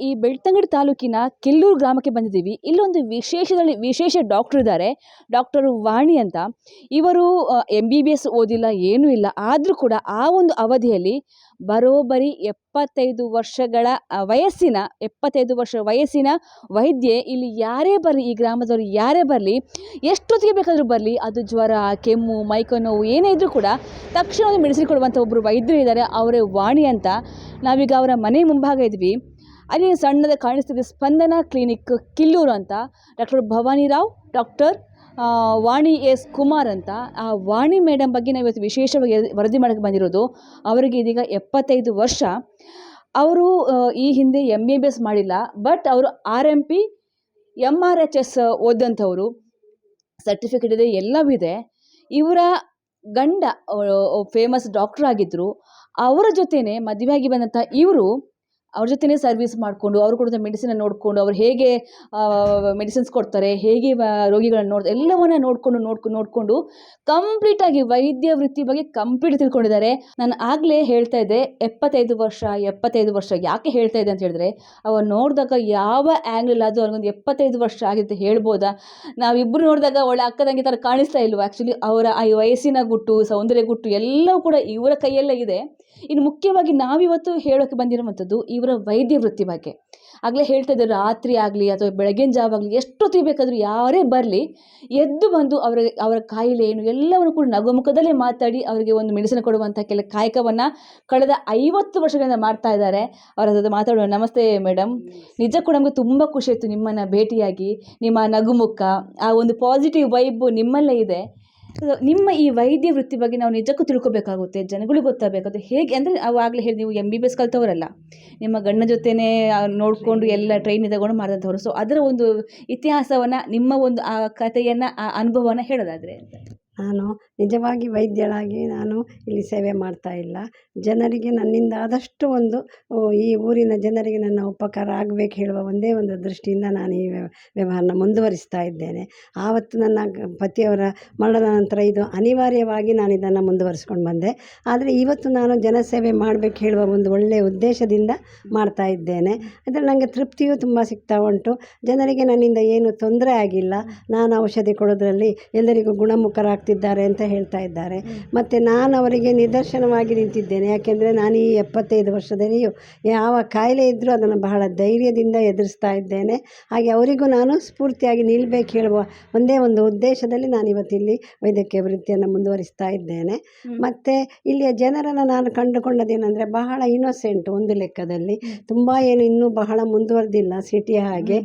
ಈ ಬೆಳ್ತಂಗಡಿ ತಾಲೂಕಿನ ಕೆಲ್ಲೂರು ಗ್ರಾಮಕ್ಕೆ ಬಂದಿದ್ದೀವಿ. ಇಲ್ಲೊಂದು ವಿಶೇಷದಲ್ಲಿ ವಿಶೇಷ ಡಾಕ್ಟ್ರ್ ಇದ್ದಾರೆ. ಡಾಕ್ಟರ್ ವಾಣಿ ಅಂತ. ಇವರು ಎಂ ಬಿ ಬಿ ಎಸ್ ಓದಿಲ್ಲ, ಏನೂ ಇಲ್ಲ. ಆದರೂ ಕೂಡ ಆ ಒಂದು ಅವಧಿಯಲ್ಲಿ ಬರೋಬ್ಬರಿ ಎಪ್ಪತ್ತೈದು ವರ್ಷಗಳ ವಯಸ್ಸಿನ, ಎಪ್ಪತ್ತೈದು ವರ್ಷ ವಯಸ್ಸಿನ ವೈದ್ಯೆ ಇಲ್ಲಿ ಯಾರೇ ಬರಲಿ, ಈ ಗ್ರಾಮದವರು ಯಾರೇ ಬರಲಿ, ಎಷ್ಟೊತ್ತಿಗೆ ಬೇಕಾದರೂ ಬರಲಿ, ಅದು ಜ್ವರ, ಕೆಮ್ಮು, ಮೈಕೋ ನೋವು, ಏನೇ ಇದ್ದರೂ ಕೂಡ ತಕ್ಷಣ ಮೆಡಿಸಿನ್ ಕೊಡುವಂಥ ಒಬ್ಬರು ವೈದ್ಯರು ಇದ್ದಾರೆ. ಅವರೇ ವಾಣಿ ಅಂತ. ನಾವೀಗ ಅವರ ಮನೆ ಮುಂಭಾಗ ಇದ್ವಿ. ಅಲ್ಲಿ ಸಣ್ಣದ ಕಾಣಿಸ್ತಿದೆ ಸ್ಪಂದನ ಕ್ಲಿನಿಕ್ ಕಿಲ್ಲೂರು ಅಂತ. Doctor Bhavani Rao, doctor Vani S Kumar ಅಂತ. ಆ, ವಾಣಿ ಮೇಡಮ್ ಬಗ್ಗೆ ನಾವು ಇವತ್ತು ವಿಶೇಷವಾಗಿ ವರದಿ ಮಾಡೋಕ್ಕೆ ಬಂದಿರೋದು ಅವರಿಗೆ ಇದೀಗ ಎಪ್ಪತ್ತೈದು ವರ್ಷ. ಅವರು ಈ ಹಿಂದೆ ಎಂ ಬಿ ಬಿ ಎಸ್ ಮಾಡಿಲ್ಲ, ಬಟ್ ಅವರು R M P M R H S ಓದಂಥವರು certificate ಇದೆ ಎಲ್ಲವಿದೆ ಇವರ ಗಂಡ ಫೇಮಸ್ ಡಾಕ್ಟರ್ ಆಗಿದ್ದರು ಅವರ ಜೊತೆಯೇ ಮದುವೆಯಾಗಿ ಬಂದಂಥ ಇವರು ಅವ್ರ ಜೊತೆನೇ ಸರ್ವಿಸ್ ಮಾಡಿಕೊಂಡು, ಅವರು ಕೊಡುವಂಥ ಮೆಡಿಸಿನ ನೋಡಿಕೊಂಡು, ಅವ್ರು ಹೇಗೆ ಮೆಡಿಸಿನ್ಸ್ ಕೊಡ್ತಾರೆ, ಹೇಗೆ ರೋಗಿಗಳನ್ನ ನೋಡ್ತಾರೆ, ಎಲ್ಲವನ್ನ ನೋಡಿಕೊಂಡು ನೋಡ್ಕೊಂಡು ನೋಡಿಕೊಂಡು ಕಂಪ್ಲೀಟಾಗಿ ವೈದ್ಯ ವೃತ್ತಿ ಬಗ್ಗೆ ಕಂಪ್ಲೀಟ್ ತಿಳ್ಕೊಂಡಿದ್ದಾರೆ. ನಾನು ಆಗಲೇ ಹೇಳ್ತಾ ಇದ್ದೆ, ಎಪ್ಪತ್ತೈದು ವರ್ಷ ಎಪ್ಪತ್ತೈದು ವರ್ಷ ಯಾಕೆ ಹೇಳ್ತಾ ಇದ್ದೆ ಅಂತ ಹೇಳಿದ್ರೆ ಅವ್ರು ನೋಡಿದಾಗ ಯಾವ ಆ್ಯಂಗಲ್ ಅದು ಅವ್ರಿಗೊಂದು ಎಪ್ಪತ್ತೈದು ವರ್ಷ ಆಗಿರುತ್ತೆ ಹೇಳ್ಬೋದಾ? ನಾವಿಬ್ಬರು ನೋಡಿದಾಗ ಒಳ್ಳೆ ಅಕ್ಕದಂಗೆ ಥರ ಕಾಣಿಸ್ತಾ ಇಲ್ವ? ಆ್ಯಕ್ಚುಲಿ ಅವರ ಆ ವಯಸ್ಸಿನ ಗುಟ್ಟು, ಸೌಂದರ್ಯ ಗುಟ್ಟು ಎಲ್ಲವೂ ಕೂಡ ಇವರ ಕೈಯಲ್ಲೇ ಇದೆ. ಇನ್ನು ಮುಖ್ಯವಾಗಿ ನಾವಿವತ್ತು ಹೇಳೋಕ್ಕೆ ಬಂದಿರುವಂಥದ್ದು, ಇವರ ವೈದ್ಯ ವೃತ್ತಿ ಬಗ್ಗೆ. ಆಗಲೇ ಹೇಳ್ತಾ ಇದ್ದಾರೆ, ರಾತ್ರಿ ಆಗಲಿ ಅಥವಾ ಬೆಳಗಿನ ಜಾವ ಆಗಲಿ ಎಷ್ಟೊತ್ತಿಗೆ ಬೇಕಾದರೂ ಯಾರೇ ಬರಲಿ, ಎದ್ದು ಬಂದು ಅವರ ಅವರ ಕಾಯಿಲೆ ಏನು ಎಲ್ಲವನ್ನು ಕೂಡ ನಗುಮುಖದಲ್ಲೇ ಮಾತಾಡಿ ಅವರಿಗೆ ಒಂದು ಮೆಡಿಸಿನ್ ಕೊಡುವಂಥ ಕೆಲ ಕಾಯಕವನ್ನು ಕಳೆದ ಐವತ್ತು ವರ್ಷಗಳಿಂದ ಮಾಡ್ತಾ ಇದ್ದಾರೆ. ಅವರ ಜೊತೆ ಮಾತಾಡೋಣ ನಮಸ್ತೆ ಮೇಡಮ್ ನಿಜ ಕೂಡ ನಮಗೆ ತುಂಬ ಖುಷಿ ಆಯಿತು ನಿಮ್ಮನ್ನು ಭೇಟಿಯಾಗಿ. ನಿಮ್ಮ ನಗುಮುಖ, ಆ ಒಂದು ಪಾಸಿಟಿವ್ ವೈಬ್ ನಿಮ್ಮಲ್ಲೇ ಇದೆ. ನಿಮ್ಮ ಈ ವೈದ್ಯ ವೃತ್ತಿ ಬಗ್ಗೆ ನಾವು ನಿಜಕ್ಕೂ ತಿಳ್ಕೊಬೇಕಾಗುತ್ತೆ ಜನಗಳು ಗೊತ್ತಾಗಬೇಕಾಗುತ್ತೆ. ಹೇಗೆ ಅಂದರೆ ಅವಾಗಲೇ ಹೇಳಿ ನೀವು ಎಂ ಬಿ ಬಿ ಎಸ್ ಕಲ್ತವರಲ್ಲ. ನಿಮ್ಮ ಗಂಡ ಜೊತೆನೇ ನೋಡಿಕೊಂಡು ಎಲ್ಲ ಟ್ರೈನ್ ತಗೊಂಡು ಮಾಡಿದಂಥವ್ರು ಸೊ ಅದರ ಒಂದು ಇತಿಹಾಸವನ್ನು, ನಿಮ್ಮ ಒಂದು ಆ ಕಥೆಯನ್ನು, ಆ ಅನುಭವನ ಹೇಳೋದಾದರೆ. ಅಂತ ನಾನು ನಿಜವಾಗಿ ವೈದ್ಯಳಾಗಿ ನಾನು ಇಲ್ಲಿ ಸೇವೆ ಮಾಡ್ತಾ ಇಲ್ಲ. ಜನರಿಗೆ ನನ್ನಿಂದ ಆದಷ್ಟು ಒಂದು ಈ ಊರಿನ ಜನರಿಗೆ ನನ್ನ ಉಪಕಾರ ಆಗಬೇಕು ಹೇಳುವ ಒಂದೇ ಒಂದು ದೃಷ್ಟಿಯಿಂದ ನಾನು ಈ ವ್ಯ- ವ್ಯವಹಾರನ ಮುಂದುವರಿಸ್ತಾ ಇದ್ದೇನೆ. ಆವತ್ತು ನನ್ನ ಪತಿಯವರ ಮರಣದ ನಂತರ ಇದು ಅನಿವಾರ್ಯವಾಗಿ ನಾನು ಇದನ್ನು ಮುಂದುವರಿಸ್ಕೊಂಡು ಬಂದೆ. ಆದರೆ ಇವತ್ತು ನಾನು ಜನಸೇವೆ ಮಾಡಬೇಕು ಹೇಳುವ ಒಂದು ಒಳ್ಳೆಯ ಉದ್ದೇಶದಿಂದ ಮಾಡ್ತಾ ಇದ್ದೇನೆ. ಅಂದರೆ ನನಗೆ ತೃಪ್ತಿಯೂ ತುಂಬ ಸಿಗ್ತಾ ಉಂಟು. ಜನರಿಗೆ ನನ್ನಿಂದ ಏನು ತೊಂದರೆ ಆಗಿಲ್ಲ. ನಾನು ಔಷಧಿ ಕೊಡೋದರಲ್ಲಿ ಎಲ್ಲರಿಗೂ ಗುಣಮುಖರಾಗ್ತಿದ್ದಾರೆ ಅಂತ ಹೇಳ್ತಾ ಇದ್ದಾರೆ. ಮತ್ತು ನಾನು ಅವರಿಗೆ ನಿದರ್ಶನವಾಗಿ ನಿಂತಿದ್ದೇನೆ. ಯಾಕೆಂದರೆ ನಾನು ಈ ಎಪ್ಪತ್ತೈದು ವರ್ಷದಲ್ಲಿಯೂ ಯಾವ ಕಾಯಿಲೆ ಇದ್ದರೂ ಅದನ್ನು ಬಹಳ ಧೈರ್ಯದಿಂದ ಎದುರಿಸ್ತಾ ಇದ್ದೇನೆ. ಹಾಗೆ ಅವರಿಗೂ ನಾನು ಸ್ಫೂರ್ತಿಯಾಗಿ ನಿಲ್ಲಬೇಕು ಹೇಳುವ ಒಂದೇ ಒಂದು ಉದ್ದೇಶದಲ್ಲಿ ನಾನು ಇವತ್ತಿಲ್ಲಿ ವೈದ್ಯಕೀಯ ವೃತ್ತಿಯನ್ನು ಮುಂದುವರಿಸ್ತಾ ಇದ್ದೇನೆ. ಮತ್ತು ಇಲ್ಲಿಯ ಜನರನ್ನು ನಾನು ಕಂಡುಕೊಂಡದೇನೆಂದರೆ ಬಹಳ ಇನ್ನೋಸೆಂಟ್ ಒಂದು ಲೆಕ್ಕದಲ್ಲಿ. ತುಂಬ ಏನು ಇನ್ನೂ ಬಹಳ ಮುಂದುವರೆದಿಲ್ಲ ಸಿಟಿಯ ಹಾಗೆ.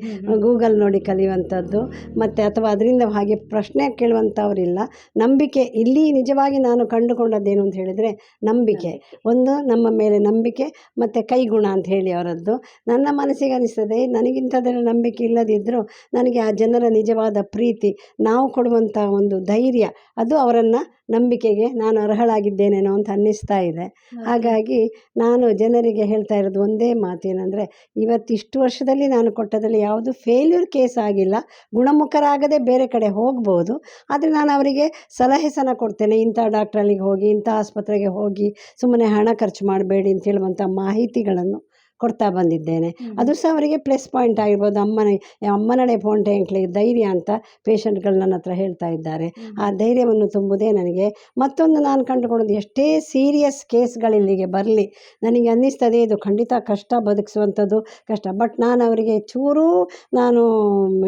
ಗೂಗಲ್ ನೋಡಿ ಕಲಿಯುವಂಥದ್ದು. ಮತ್ತು ಅಥವಾ ಅದರಿಂದ ಹಾಗೆ ಪ್ರಶ್ನೆ ಕೇಳುವಂಥವರಿಲ್ಲ. ನಂಬಿಕೆ ಇಲ್ಲಿ ನಿಜವಾಗಿ ನಾನು ಕಂಡುಕೊಂಡದ್ದೇನು ಅಂತ ಹೇಳಿದರೆ ನಂಬಿಕೆ. ಒಂದು ನಮ್ಮ ಮೇಲೆ ನಂಬಿಕೆ ಮತ್ತು ಕೈಗುಣ ಅಂತ ಹೇಳಿ ಅವರದ್ದು. ನನ್ನ ಮನಸ್ಸಿಗೆ ಅನಿಸ್ತದೆ ನನಗಿಂಥದ್ರ ನಂಬಿಕೆ ಇಲ್ಲದಿದ್ದರೂ ನನಗೆ ಆ ಜನರ ನಿಜವಾದ ಪ್ರೀತಿ ನಾವು ಕೊಡುವಂಥ ಒಂದು ಧೈರ್ಯ ಅದು ಅವರನ್ನು ನಂಬಿಕೆಗೆ ನಾನು ಅರ್ಹಳಾಗಿದ್ದೇನೇನೋ ಅಂತ ಅನ್ನಿಸ್ತಾ ಇದೆ. ಹಾಗಾಗಿ ನಾನು ಜನರಿಗೆ ಹೇಳ್ತಾ ಇರೋದು ಒಂದೇ ಮಾತೇನೆಂದರೆ ಇವತ್ತಿಷ್ಟು ವರ್ಷದಲ್ಲಿ ನಾನು ಕೊಟ್ಟದಲ್ಲಿ ಯಾವುದು ಫೇಲ್ಯೂರ್ ಕೇಸ್ ಆಗಿಲ್ಲ. ಗುಣಮುಖರಾಗದೆ ಬೇರೆ ಕಡೆ ಹೋಗ್ಬೋದು. ಆದರೆ ನಾನು ಅವರಿಗೆ ಸಲಹೆ ಸಹ ಕೊಡ್ತೇನೆ. ಇಂಥ ಡಾಕ್ಟ್ರಲ್ಲಿಗೆ ಹೋಗಿ ಇಂಥ ಆಸ್ಪತ್ರೆಗೆ ಹೋಗಿ ಸುಮ್ಮನೆ ಹಣ ಖರ್ಚು ಮಾಡಬೇಡಿ ಅಂತ ಹೇಳುವಂಥ ಮಾಹಿತಿಗಳನ್ನು ಕೊಡ್ತಾ ಬಂದಿದ್ದೇನೆ. ಅದು ಸಹ ಅವರಿಗೆ ಪ್ಲಸ್ ಪಾಯಿಂಟ್ ಆಗಿರ್ಬೋದು. ಅಮ್ಮನ ಅಮ್ಮನಡೆ ಪೋಂಟೆ ಎಂಕ್ಲಿಗೆ ಧೈರ್ಯ ಅಂತ ಪೇಷಂಟ್ಗಳು ನನ್ನ ಹತ್ರ ಹೇಳ್ತಾ ಇದ್ದಾರೆ. ಆ ಧೈರ್ಯವನ್ನು ತುಂಬುವುದೇ ನನಗೆ. ಮತ್ತೊಂದು ನಾನು ಕಂಡುಕೊಳ್ಳೋದು ಎಷ್ಟೇ ಸೀರಿಯಸ್ ಕೇಸ್ಗಳಿಲ್ಲಿಗೆ ಬರಲಿ ನನಗೆ ಅನ್ನಿಸ್ತದೆ ಇದು ಖಂಡಿತ ಕಷ್ಟ ಬದುಕಿಸುವಂಥದ್ದು ಕಷ್ಟ. ಬಟ್ ನಾನು ಅವರಿಗೆ ಚೂರೂ ನಾನು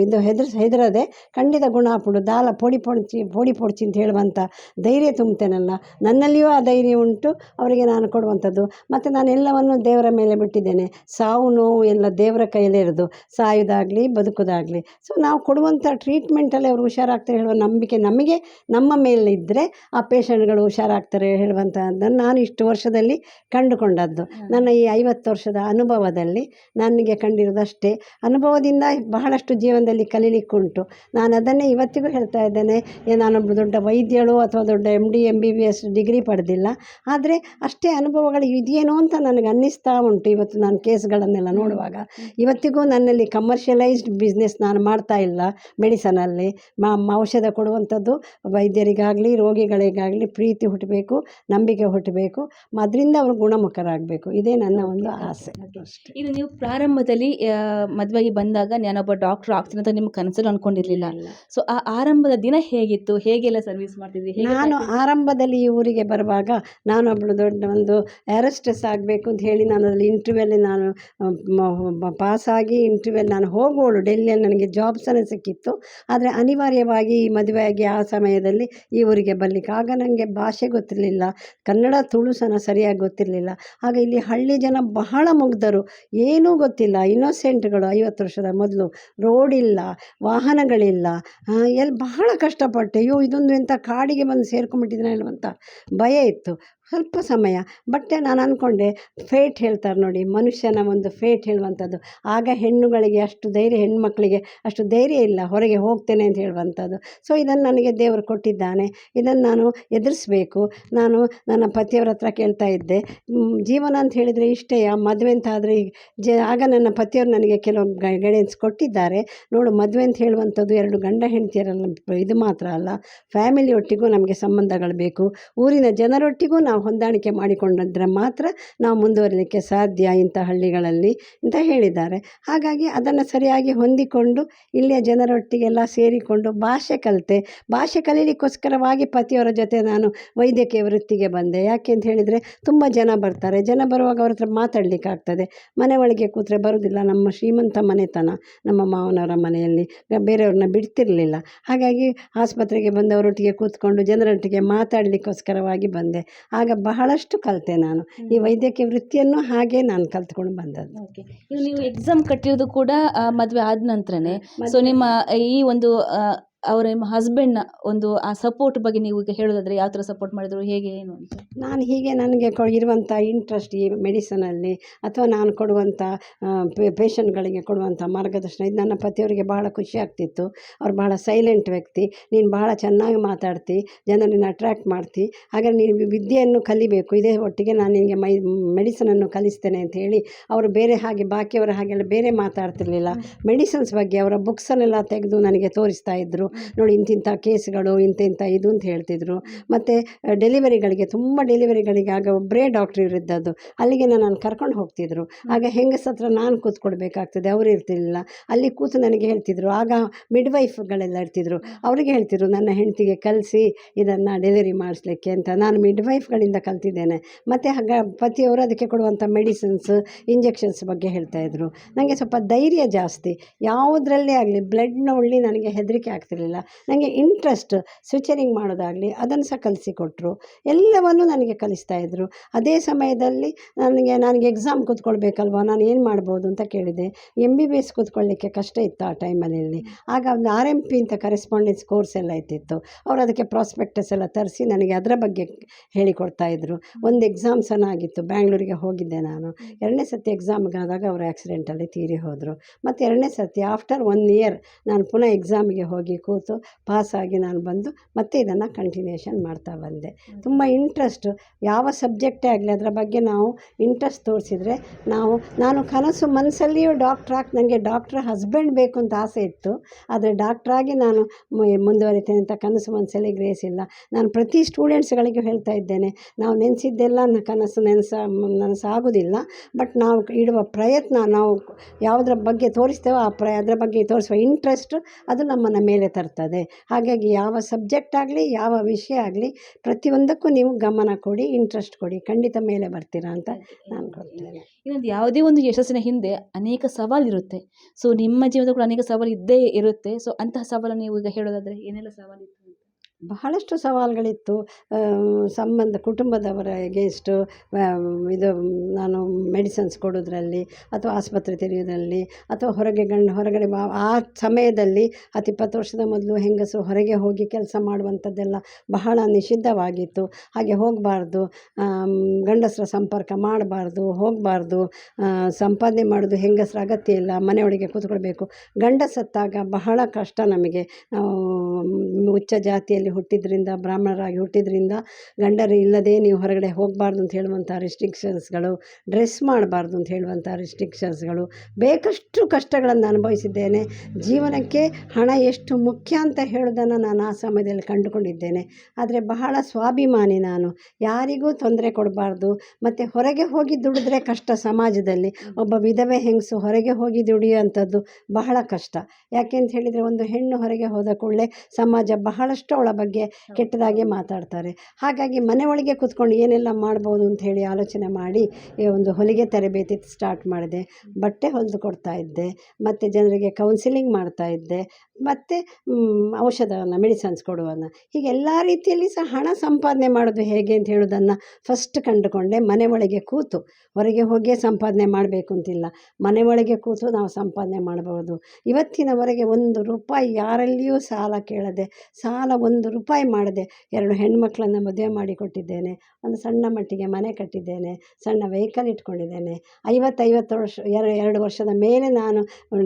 ಇದು ಹೆದ್ರ ಹೆದರದೆ ಖಂಡಿತ ಗುಣ ಪುಡು ದಾಲ ಪೊಡಿ ಪೊಡ್ಚಿ ಪೊಡಿ ಪೊಡ್ಚಿ ಅಂತ ಹೇಳುವಂಥ ಧೈರ್ಯ ತುಂಬ್ತೇನಲ್ಲ. ನನ್ನಲ್ಲಿಯೂ ಆ ಧೈರ್ಯ ಉಂಟು ಅವರಿಗೆ ನಾನು ಕೊಡುವಂಥದ್ದು. ಮತ್ತು ನಾನು ಎಲ್ಲವನ್ನು ದೇವರ ಮೇಲೆ ಬಿಟ್ಟಿದ್ದೇನೆ. ಸಾವು ನೋವು ಎಲ್ಲ ದೇವರ ಕೈಯಲ್ಲೇ ಇರೋದು. ಸಾಯೋದಾಗಲಿ ಬದುಕೋದಾಗಲಿ. ಸೊ ನಾವು ಕೊಡುವಂಥ ಟ್ರೀಟ್ಮೆಂಟಲ್ಲಿ ಅವರು ಹುಷಾರಾಗ್ತಾರೆ ಹೇಳುವ ನಂಬಿಕೆ ನಮಗೆ. ನಮ್ಮ ಮೇಲೆ ಇದ್ದರೆ ಆ ಪೇಷಂಟ್ಗಳು ಹುಷಾರಾಗ್ತಾರೆ ಹೇಳುವಂಥದ್ದನ್ನು ನಾನು ಇಷ್ಟು ವರ್ಷದಲ್ಲಿ ಕಂಡುಕೊಂಡದ್ದು. ನನ್ನ ಈ ಐವತ್ತು ವರ್ಷದ ಅನುಭವದಲ್ಲಿ ನನಗೆ ಕಂಡಿರೋದಷ್ಟೇ ಅನುಭವದಿಂದ ಬಹಳಷ್ಟು ಜೀವನದಲ್ಲಿ ಕಲೀಲಿಕ್ಕುಂಟು. ನಾನು ಅದನ್ನೇ ಇವತ್ತಿಗೂ ಹೇಳ್ತಾ ಇದ್ದೇನೆ. ಏ ನಾನೊಬ್ಬಳು ದೊಡ್ಡ ವೈದ್ಯಳು ಅಥವಾ ದೊಡ್ಡ M D M B B S degree ಪಡೆದಿಲ್ಲ. ಆದರೆ ಅಷ್ಟೇ ಅನುಭವಗಳು ಇದೆಯೇನೋ ಅಂತ ನನಗೆ ಅನ್ನಿಸ್ತಾ ಉಂಟು. ಇವತ್ತು ನಾನು ನಾನು ಕೇಸ್ಗಳನ್ನೆಲ್ಲ ನೋಡುವಾಗ ಇವತ್ತಿಗೂ ನನ್ನಲ್ಲಿ ಕಮರ್ಷಿಯಲೈಸ್ಡ್ ಬಿಸ್ನೆಸ್ ನಾನು ಮಾಡ್ತಾ ಇಲ್ಲ ಮೆಡಿಸನಲ್ಲಿ. ಮಾ ಔಷಧ ಕೊಡುವಂಥದ್ದು ವೈದ್ಯರಿಗಾಗಲಿ ರೋಗಿಗಳಿಗಾಗಲಿ ಪ್ರೀತಿ ಹುಟ್ಟಬೇಕು ನಂಬಿಕೆ ಹುಟ್ಟಬೇಕು. ಅದರಿಂದ ಅವರು ಗುಣಮುಖರಾಗಬೇಕು. ಇದೇ ನನ್ನ ಒಂದು ಆಸೆ. ಇದು ನೀವು ಪ್ರಾರಂಭದಲ್ಲಿ ಮದುವೆಗೆ ಬಂದಾಗ ನಾನೊಬ್ಬ ಡಾಕ್ಟರ್ ಆಗ್ತೀನಿ ಅಂತ ನಿಮ್ಮ ಕನಸಲ್ಲಿ ಅನ್ಕೊಂಡಿರ್ಲಿಲ್ಲ. ಸೊ ಆ ಆರಂಭದ ದಿನ ಹೇಗಿತ್ತು? ಹೇಗೆಲ್ಲ ಸರ್ವಿಸ್ ಮಾಡ್ತಿದ್ವಿ ನಾನು ಆರಂಭದಲ್ಲಿ ಈ ಊರಿಗೆ ಬರುವಾಗ ನಾನೊಬ್ಬಳು ದೊಡ್ಡ ಒಂದು ಅರೆಸ್ಟಸ್ ಆಗಬೇಕು ಅಂತ ಹೇಳಿ ನಾನು ಅದರಲ್ಲಿ ಇಂಟರ್ವ್ಯೂಲ್ಲಿ ನಾನು ಪಾಸಾಗಿ ಇಂಟರ್ವ್ಯೂಲ್ಲಿ ನಾನು ಹೋಗೋಳು. ಡೆಲ್ಲಿಯಲ್ಲಿ ನನಗೆ ಜಾಬ್ಸನ್ನು ಸಿಕ್ಕಿತ್ತು. ಆದರೆ ಅನಿವಾರ್ಯವಾಗಿ ಈ ಮದುವೆಯಾಗಿ ಆ ಸಮಯದಲ್ಲಿ ಈ ಊರಿಗೆ ಬರಲಿಕ್ಕೆ. ಆಗ ನನಗೆ ಭಾಷೆ ಗೊತ್ತಿರಲಿಲ್ಲ. ಕನ್ನಡ ತುಳುಸನ ಸರಿಯಾಗಿ ಗೊತ್ತಿರಲಿಲ್ಲ. ಆಗ ಇಲ್ಲಿ ಹಳ್ಳಿ ಜನ ಬಹಳ ಮುಗ್ಧರು. ಏನೂ ಗೊತ್ತಿಲ್ಲ. ಇನ್ನೋಸೆಂಟ್ಗಳು ಐವತ್ತು ವರ್ಷದ ಮೊದಲು. ರೋಡ್ ಇಲ್ಲ, ವಾಹನಗಳಿಲ್ಲ. ಎಲ್ಲಿ ಬಹಳ ಕಷ್ಟಪಟ್ಟೆ. ಅಯ್ಯೋ, ಇದೊಂದು ಎಂಥ ಕಾಡಿಗೆ ಬಂದು ಸೇರ್ಕೊಂಡ್ಬಿಟ್ಟಿದ್ದೀನಿ ಅನ್ನುವಂಥ ಭಯ ಇತ್ತು. ಸ್ವಲ್ಪ ಸಮಯ. ಬಟ್ ನಾನು ಅಂದ್ಕೊಂಡೆ ಫೇಟ್ ಹೇಳ್ತಾರೆ ನೋಡಿ, ಮನುಷ್ಯನ ಒಂದು ಫೇಟ್ ಹೇಳುವಂಥದ್ದು. ಆಗ ಹೆಣ್ಣುಗಳಿಗೆ ಅಷ್ಟು ಧೈರ್ಯ, ಹೆಣ್ಮಕ್ಳಿಗೆ ಅಷ್ಟು ಧೈರ್ಯ ಇಲ್ಲ, ಹೊರಗೆ ಹೋಗ್ತೇನೆ ಅಂತ ಹೇಳುವಂಥದ್ದು. ಸೊ ಇದನ್ನು ನನಗೆ ದೇವರು ಕೊಟ್ಟಿದ್ದಾನೆ. ಇದನ್ನು ನಾನು ಎದುರಿಸ್ಬೇಕು. ನಾನು ನನ್ನ ಪತಿಯವ್ರ ಹತ್ರ ಕೇಳ್ತಾ ಇದ್ದೆ. ಜೀವನ ಅಂತ ಹೇಳಿದರೆ ಇಷ್ಟೇಯ ಮದುವೆ ಅಂತ ಆದರೆ ಜ, ಆಗ ನನ್ನ ಪತಿಯವರು ನನಗೆ ಕೆಲವು ಗೈಡೆನ್ಸ್ ಕೊಟ್ಟಿದ್ದಾರೆ. ನೋಡು, ಮದುವೆ ಅಂತ ಹೇಳುವಂಥದ್ದು ಎರಡು ಗಂಡ ಹೆಂಡತಿಯರಲ್ಲ, ಇದು ಮಾತ್ರ ಅಲ್ಲ. ಫ್ಯಾಮಿಲಿ ಒಟ್ಟಿಗೂ ನಮಗೆ ಸಂಬಂಧಗಳು ಬೇಕು. ಊರಿನ ಜನರೊಟ್ಟಿಗೂ ನಾವು ಹೊಂದಾಣಿಕೆ ಮಾಡಿಕೊಂಡಿದ್ರೆ ಮಾತ್ರ ನಾವು ಮುಂದುವರಿಲಿಕ್ಕೆ ಸಾಧ್ಯ ಇಂಥ ಹಳ್ಳಿಗಳಲ್ಲಿ ಅಂತ ಹೇಳಿದ್ದಾರೆ. ಹಾಗಾಗಿ ಅದನ್ನು ಸರಿಯಾಗಿ ಹೊಂದಿಕೊಂಡು ಇಲ್ಲಿಯ ಜನರೊಟ್ಟಿಗೆಲ್ಲ ಸೇರಿಕೊಂಡು ಭಾಷೆ ಕಲಿತೆ. ಭಾಷೆ ಕಲೀಲಿಕ್ಕೋಸ್ಕರವಾಗಿ ಪತಿಯವರ ಜೊತೆ ನಾನು ವೈದ್ಯಕೀಯ ವೃತ್ತಿಗೆ ಬಂದೆ. ಯಾಕೆ ಅಂತ ಹೇಳಿದರೆ ತುಂಬ ಜನ ಬರ್ತಾರೆ. ಜನ ಬರುವಾಗ ಅವ್ರ ಹತ್ರ ಮಾತಾಡಲಿಕ್ಕಾಗ್ತದೆ ಮನೆ ಒಳಗೆ ಕೂತ್ರೆ ಬರೋದಿಲ್ಲ ನಮ್ಮ ಶ್ರೀಮಂತ ಮನೆತನ, ನಮ್ಮ ಮಾವನವರ ಮನೆಯಲ್ಲಿ ಬೇರೆಯವ್ರನ್ನ ಬಿಡ್ತಿರಲಿಲ್ಲ. ಹಾಗಾಗಿ ಆಸ್ಪತ್ರೆಗೆ ಬಂದವರೊಟ್ಟಿಗೆ ಕೂತ್ಕೊಂಡು ಜನರೊಟ್ಟಿಗೆ ಮಾತಾಡಲಿಕ್ಕೋಸ್ಕರವಾಗಿ ಬಂದೆ. ಆಗ ಬಹಳಷ್ಟು ಕಲಿತೆ ನಾನು. ಈ ವೈದ್ಯಕೀಯ ವೃತ್ತಿಯನ್ನು ಹಾಗೆ ನಾನು ಕಲ್ತ್ಕೊಂಡು ಬಂದದ್ದು. ಓಕೆ. ನೀವು ಎಕ್ಸಾಮ್ ಕಟ್ಟಿರೋದು ಕೂಡ ಮದುವೆ ಆದ ನಂತರನೇ. ಸೊ ನಿಮ್ಮ ಈ ಒಂದು ಅವರ ನಿಮ್ಮ ಹಸ್ಬೆಂಡ್ನ ಒಂದು ಆ ಸಪೋರ್ಟ್ ಬಗ್ಗೆ ನೀವು ಈಗ ಹೇಳೋದಾದ್ರೆ ಯಾವ ಥರ ಸಪೋರ್ಟ್ ಮಾಡಿದ್ರು ಹೇಗೆ ಏನು ಅಂತ? ನಾನು ಹೀಗೆ ನನಗೆ ಕೊ ಇರುವಂಥ ಇಂಟ್ರೆಸ್ಟ್ ಈ ಮೆಡಿಸನಲ್ಲಿ ಅಥವಾ ನಾನು ಕೊಡುವಂಥ ಪೇಷಂಟ್ಗಳಿಗೆ ಕೊಡುವಂಥ ಮಾರ್ಗದರ್ಶನ ಇದು ನನ್ನ ಪತಿಯವರಿಗೆ ಬಹಳ ಖುಷಿ ಆಗ್ತಿತ್ತು. ಅವ್ರು ಬಹಳ ಸೈಲೆಂಟ್ ವ್ಯಕ್ತಿ. ನೀನು ಬಹಳ ಚೆನ್ನಾಗಿ ಮಾತಾಡ್ತಿ ಜನರನ್ನು ಅಟ್ರ್ಯಾಕ್ಟ್ ಮಾಡ್ತಿ. ಹಾಗೆ ನೀನು ವಿದ್ಯೆಯನ್ನು ಕಲಿಬೇಕು. ಇದೇ ಒಟ್ಟಿಗೆ ನಾನು ನಿನಗೆ ಮೈ ಮೆಡಿಸನನ್ನು ಕಲಿಸ್ತೇನೆ ಅಂತ ಹೇಳಿ ಅವರು ಬೇರೆ ಹಾಗೆ ಬಾಕಿಯವರ ಹಾಗೆಲ್ಲ ಬೇರೆ ಮಾತಾಡ್ತಿರ್ಲಿಲ್ಲ. ಮೆಡಿಸಿನ್ಸ್ ಬಗ್ಗೆ ಅವರ ಬುಕ್ಸನ್ನೆಲ್ಲ ತೆಗೆದು ನನಗೆ ತೋರಿಸ್ತಾ ಇದ್ದರು ನೋಡಿ ಇಂತಿಂಥ ಕೇಸ್ಗಳು, ಇಂತಿಂಥ ಇದು ಅಂತ ಹೇಳ್ತಿದ್ರು. ಮತ್ತು ಡೆಲಿವರಿಗಳಿಗೆ ತುಂಬ ಡೆಲಿವರಿಗಳಿಗೆ ಆಗ ಒಬ್ಬರೇ ಡಾಕ್ಟ್ರ್ ಇರಿದ್ದದ್ದು. ಅಲ್ಲಿಗೆ ನಾನು ಕರ್ಕೊಂಡು ಹೋಗ್ತಿದ್ರು. ಆಗ ಹೆಂಗಸ ಹತ್ರ ನಾನು ಕೂತ್ಕೊಡ್ಬೇಕಾಗ್ತದೆ. ಅವರು ಇರ್ತಿರ್ಲಿಲ್ಲ. ಅಲ್ಲಿ ಕೂತು ನನಗೆ ಹೇಳ್ತಿದ್ರು. ಆಗ ಮಿಡ್ವೈಫ್ಗಳೆಲ್ಲ ಇರ್ತಿದ್ರು. ಅವರಿಗೆ ಹೇಳ್ತಿದ್ರು, ನನ್ನ ಹೆಂಡತಿಗೆ ಕಲಿಸಿ ಇದನ್ನು ಡೆಲಿವರಿ ಮಾಡಿಸ್ಲಿಕ್ಕೆ ಅಂತ. ನಾನು ಮಿಡ್ವೈಫ್ಗಳಿಂದ ಕಲ್ತಿದ್ದೇನೆ. ಮತ್ತು ಆಗ ಪತಿಯವರು ಅದಕ್ಕೆ ಕೊಡುವಂಥ ಮೆಡಿಸಿನ್ಸ್ ಇಂಜೆಕ್ಷನ್ಸ್ ಬಗ್ಗೆ ಹೇಳ್ತಾಯಿದ್ರು ನನಗೆ ಸ್ವಲ್ಪ ಧೈರ್ಯ ಜಾಸ್ತಿ. ಯಾವುದರಲ್ಲೇ ಆಗಲಿ ಬ್ಲಡ್ ನೋಡಲಿ ನನಗೆ ಹೆದರಿಕೆ ಆಗ್ತಿರ್ಲಿಲ್ಲ. ನನಗೆ ಇಂಟ್ರೆಸ್ಟ್ ಸ್ವಿಚರಿಂಗ್ ಮಾಡೋದಾಗಲಿ ಅದನ್ನು ಸಹ ಕಲಿಸಿಕೊಟ್ರು. ಎಲ್ಲವನ್ನು ನನಗೆ ಕಲಿಸ್ತಾ ಇದ್ದರು ಅದೇ ಸಮಯದಲ್ಲಿ ನನಗೆ ನನಗೆ ಎಕ್ಸಾಮ್ ಕೂತ್ಕೊಳ್ಬೇಕಲ್ವ? ನಾನು ಏನು ಮಾಡ್ಬೋದು ಅಂತ ಕೇಳಿದೆ. ಎಂ ಬಿ ಬಿ ಎಸ್ ಕೂತ್ಕೊಳ್ಳಿಕ್ಕೆ ಕಷ್ಟ ಇತ್ತು ಆ ಟೈಮಲ್ಲಿ ಆಗ ಒಂದು ಆರ್ ಎಂ ಪಿ ಅಂತ ಕರೆಸ್ಪಾಂಡೆನ್ಸ್ ಕೋರ್ಸ್ ಎಲ್ಲ ಇತ್ತಿತ್ತು ಅವರು ಅದಕ್ಕೆ ಪ್ರಾಸ್ಪೆಕ್ಟಸ್ ಎಲ್ಲ ತರಿಸಿ ನನಗೆ ಅದರ ಬಗ್ಗೆ ಹೇಳಿಕೊಡ್ತಾಯಿದ್ರು ಒಂದು ಎಕ್ಸಾಮ್ ಚೆನ್ನಾಗಿತ್ತು ಬ್ಯಾಂಗ್ಳೂರಿಗೆ ಹೋಗಿದ್ದೆ ನಾನು. ಎರಡನೇ ಸತಿ ಎಕ್ಸಾಮ್ಗೆ ಆದಾಗ ಅವರು ಆ್ಯಕ್ಸಿಡೆಂಟಲ್ಲಿ ತೀರಿ ಹೋದರು. ಮತ್ತು ಎರಡನೇ ಸತಿ ಆಫ್ಟರ್ ಒನ್ ಇಯರ್ ನಾನು ಪುನಃ ಎಕ್ಸಾಮಿಗೆ ಹೋಗಿ ಕೂತು ಪಾಸಾಗಿ ನಾನು ಬಂದು ಮತ್ತೆ ಇದನ್ನು ಕಂಟಿನ್ಯೂಷನ್ ಮಾಡ್ತಾ ಬಂದೆ. ತುಂಬ ಇಂಟ್ರೆಸ್ಟು ಯಾವ ಸಬ್ಜೆಕ್ಟೇ ಆಗಲಿ ಅದರ ಬಗ್ಗೆ ನಾವು ಇಂಟ್ರೆಸ್ಟ್ ತೋರಿಸಿದರೆ ನಾವು ನಾನು ಕನಸು ಮನಸ್ಸಲ್ಲಿಯೂ ಡಾಕ್ಟ್ರ್ ಆಗಿ ನನಗೆ ಡಾಕ್ಟ್ರ್ ಹಸ್ಬೆಂಡ್ ಬೇಕು ಅಂತ ಆಸೆ ಇತ್ತು. ಆದರೆ ಡಾಕ್ಟ್ರಾಗಿ ನಾನು ಮುಂದುವರಿತೇನೆ ಅಂತ ಕನಸು ಮನಸ್ಸಲ್ಲಿ ಗ್ರೇಸ್ ಇಲ್ಲ. ನಾನು ಪ್ರತಿ ಸ್ಟೂಡೆಂಟ್ಸ್ಗಳಿಗೂ ಹೇಳ್ತಾ ಇದ್ದೇನೆ ನಾವು ನೆನೆಸಿದ್ದೆಲ್ಲ ನನ್ನ ಕನಸು ನೆನೆಸ ನನಸಾಗೋದಿಲ್ಲ. ಬಟ್ ನಾವು ಇಡುವ ಪ್ರಯತ್ನ ನಾವು ಯಾವುದರ ಬಗ್ಗೆ ತೋರಿಸ್ತೇವೋ ಆ ಪ್ರ ಅದರ ಬಗ್ಗೆ ತೋರಿಸುವ ಇಂಟ್ರೆಸ್ಟ್ ಅದು ನಮ್ಮನ್ನು ಮೇಲೆ ತರ್ತದೆ ಹಾಗಾಗಿ ಯಾವ ಸಬ್ಜೆಕ್ಟ್ ಆಗಲಿ ಯಾವ ವಿಷಯ ಆಗಲಿ ಪ್ರತಿಯೊಂದಕ್ಕೂ ನೀವು ಗಮನ ಕೊಡಿ ಇಂಟ್ರೆಸ್ಟ್ ಕೊಡಿ. ಖಂಡಿತ ಮೇಲೆ ಬರ್ತೀರಾ ಅಂತ ನಾನು ಕೊಡ್ತೇನೆ. ಇನ್ನೊಂದು ಯಾವುದೇ ಒಂದು ಯಶಸ್ಸಿನ ಹಿಂದೆ ಅನೇಕ ಸವಾಲು ಇರುತ್ತೆ. ಸೊ ನಿಮ್ಮ ಜೀವನದ ಕೂಡ ಅನೇಕ ಸವಾಲು ಇದ್ದೇ ಇರುತ್ತೆ. ಸೊ ಅಂತಹ ಸವಾಲನ್ನು ನೀವು ಈಗ ಹೇಳೋದಾದರೆ ಏನೆಲ್ಲ ಅಂತ ಬಹಳಷ್ಟು ಸವಾಲುಗಳಿತ್ತು. ಸಂಬಂಧ ಕುಟುಂಬದವರ ಎಗೇನ್ಸ್ಟು ಇದು, ನಾನು ಮೆಡಿಸನ್ಸ್ ಕೊಡೋದ್ರಲ್ಲಿ ಅಥವಾ ಆಸ್ಪತ್ರೆ ತೆರೆಯೋದ್ರಲ್ಲಿ ಅಥವಾ ಹೊರಗೆ ಗಂಡು, ಹೊರಗಡೆ ಬಾ- ಆ ಸಮಯದಲ್ಲಿ ಹತ್ತು ಇಪ್ಪತ್ತು ವರ್ಷದ ಮೊದಲು ಹೆಂಗಸರು ಹೊರಗೆ ಹೋಗಿ ಕೆಲಸ ಮಾಡುವಂಥದ್ದೆಲ್ಲ ಬಹಳ ನಿಷಿದ್ಧವಾಗಿತ್ತು. ಹಾಗೆ ಹೋಗಬಾರ್ದು ಗಂಡಸರ ಸಂಪರ್ಕ ಮಾಡಬಾರ್ದು, ಹೋಗಬಾರ್ದು ಸಂಪಾದನೆ ಮಾಡೋದು ಹೆಂಗಸರ ಅಗತ್ಯ ಇಲ್ಲ, ಮನೆಯೊಳಗೆ ಕೂತ್ಕೊಳ್ಬೇಕು. ಗಂಡಸತ್ತಾಗ ಬಹಳ ಕಷ್ಟ ನಮಗೆ. ನಾವು, ಉಚ್ಚ ಜಾತಿಯಲ್ಲಿ ಹುಟ್ಟಿದ್ರಿಂದ, ಬ್ರಾಹ್ಮಣರಾಗಿ ಹುಟ್ಟಿದ್ರಿಂದ, ಗಂಡರು ಇಲ್ಲದೆ ನೀವು ಹೊರಗಡೆ ಹೋಗಬಾರ್ದು ಅಂತ ಹೇಳುವಂಥ ರಿಸ್ಟ್ರಿಕ್ಷನ್ಸ್ಗಳು ಡ್ರೆಸ್ ಮಾಡಬಾರ್ದು ಅಂತ ಹೇಳುವಂಥ ರಿಸ್ಟ್ರಿಕ್ಷನ್ಸ್ಗಳು ಬೇಕಷ್ಟು ಕಷ್ಟಗಳನ್ನು ಅನುಭವಿಸಿದ್ದೇನೆ. ಜೀವನಕ್ಕೆ ಹಣ ಎಷ್ಟು ಮುಖ್ಯ ಅಂತ ಹೇಳೋದನ್ನು ನಾನು ಆ ಸಮಯದಲ್ಲಿ ಕಂಡುಕೊಂಡಿದ್ದೇನೆ. ಆದರೆ ಬಹಳ ಸ್ವಾಭಿಮಾನಿ ನಾನು. ಯಾರಿಗೂ ತೊಂದರೆ ಕೊಡಬಾರ್ದು. ಮತ್ತು ಹೊರಗೆ ಹೋಗಿ ದುಡಿದ್ರೆ ಕಷ್ಟ ಸಮಾಜದಲ್ಲಿ. ಒಬ್ಬ ವಿಧವೆ ಹೆಂಗಸು ಹೊರಗೆ ಹೋಗಿ ದುಡಿಯುವಂಥದ್ದು ಬಹಳ ಕಷ್ಟ. ಯಾಕೆ ಅಂತ ಹೇಳಿದರೆ ಒಂದು ಹೆಣ್ಣು ಹೊರಗೆ ಹೋದ ಕೂಡಲೇ ಸಮಾಜ ಬಹಳಷ್ಟು ಅವಳ ಬಗ್ಗೆ ಕೆಟ್ಟದಾಗೆ ಮಾತಾಡ್ತಾರೆ. ಹಾಗಾಗಿ ಮನೆ ಒಳಗೆ ಕೂತ್ಕೊಂಡು ಏನೆಲ್ಲ ಮಾಡ್ಬೋದು ಅಂತ ಹೇಳಿ ಆಲೋಚನೆ ಮಾಡಿ ಈ ಒಂದು ಹೊಲಿಗೆ ತರಬೇತಿ ಸ್ಟಾರ್ಟ್ ಮಾಡಿದೆ. ಬಟ್ಟೆ ಹೊಲಿದು ಕೊಡ್ತಾ ಇದ್ದೆ. ಮತ್ತು ಜನರಿಗೆ ಕೌನ್ಸಿಲಿಂಗ್ ಮಾಡ್ತಾ ಇದ್ದೆ. ಮತ್ತು ಔಷಧವನ್ನು, ಮೆಡಿಸನ್ಸ್ ಕೊಡುವನ್ನು ಹೀಗೆ ಎಲ್ಲ ರೀತಿಯಲ್ಲಿ ಸಹ ಹಣ ಸಂಪಾದನೆ ಮಾಡೋದು ಹೇಗೆ ಅಂತ ಹೇಳೋದನ್ನು ಫಸ್ಟ್ ಕಂಡುಕೊಂಡೆ ಮನೆ ಒಳಗೆ ಕೂತು. ಹೊರಗೆ ಹೋಗಿಯೇ ಸಂಪಾದನೆ ಮಾಡಬೇಕು ಅಂತಿಲ್ಲ. ಮನೆ ಒಳಗೆ ಕೂತು ನಾವು ಸಂಪಾದನೆ ಮಾಡಬಹುದು ಇವತ್ತಿನವರೆಗೆ ಒಂದು ರೂಪಾಯಿ ಯಾರಲ್ಲಿಯೂ ಸಾಲ ಕೇಳದೆ, ಸಾಲ ಒಂದು ರೂಪಾಯಿ ಮಾಡದೆ ಎರಡು ಹೆಣ್ಮಕ್ಳನ್ನು ಮದುವೆ ಮಾಡಿ ಕೊಟ್ಟಿದ್ದೇನೆ, ಒಂದು ಸಣ್ಣ ಮಟ್ಟಿಗೆ ಮನೆ ಕಟ್ಟಿದ್ದೇನೆ, ಸಣ್ಣ ವೆಹಿಕಲ್ ಇಟ್ಕೊಂಡಿದ್ದೇನೆ. ಐವತ್ತೈವತ್ತು ವರ್ಷ, ಎರಡು ಎರಡು ವರ್ಷದ ಮೇಲೆ ನಾನು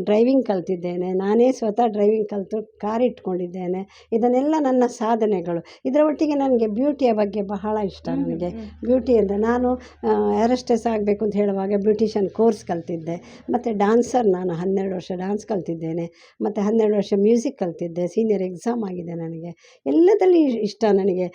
ಡ್ರೈವಿಂಗ್ ಕಲ್ತಿದ್ದೇನೆ. ನಾನೇ ಸ್ವತಃ ಡ್ರೈವಿಂಗ್ ಕಲಿತು ಕಾರ್ ಇಟ್ಕೊಂಡಿದ್ದೇನೆ ಇದನ್ನೆಲ್ಲ ನನ್ನ ಸಾಧನೆಗಳು. ಇದರ ಒಟ್ಟಿಗೆ ನನಗೆ ಬ್ಯೂಟಿಯ ಬಗ್ಗೆ ಬಹಳ ಇಷ್ಟ ನನಗೆ. ಬ್ಯೂಟಿ ಅಂದರೆ ನಾನು ಏರಸ್ಟೆಸ್ ಆಗಬೇಕು ಅಂತ ಹೇಳುವಾಗ ಬ್ಯೂಟಿಷಿಯನ್ ಕೋರ್ಸ್ ಕಲ್ತಿದ್ದೆ. ಮತ್ತು ಡಾನ್ಸರ್ ನಾನು ಹನ್ನೆರಡು ವರ್ಷ ಡಾನ್ಸ್ ಕಲ್ತಿದ್ದೇನೆ. ಮತ್ತು ಹನ್ನೆರಡು ವರ್ಷ ಮ್ಯೂಸಿಕ್ ಕಲ್ತಿದ್ದೆ. ಸೀನಿಯರ್ ಎಕ್ಸಾಮ್ ಆಗಿದೆ ನನಗೆ. ಎಲ್ಲದಲ್ಲಿ ಇಷ್ಟ ನನಗೆ.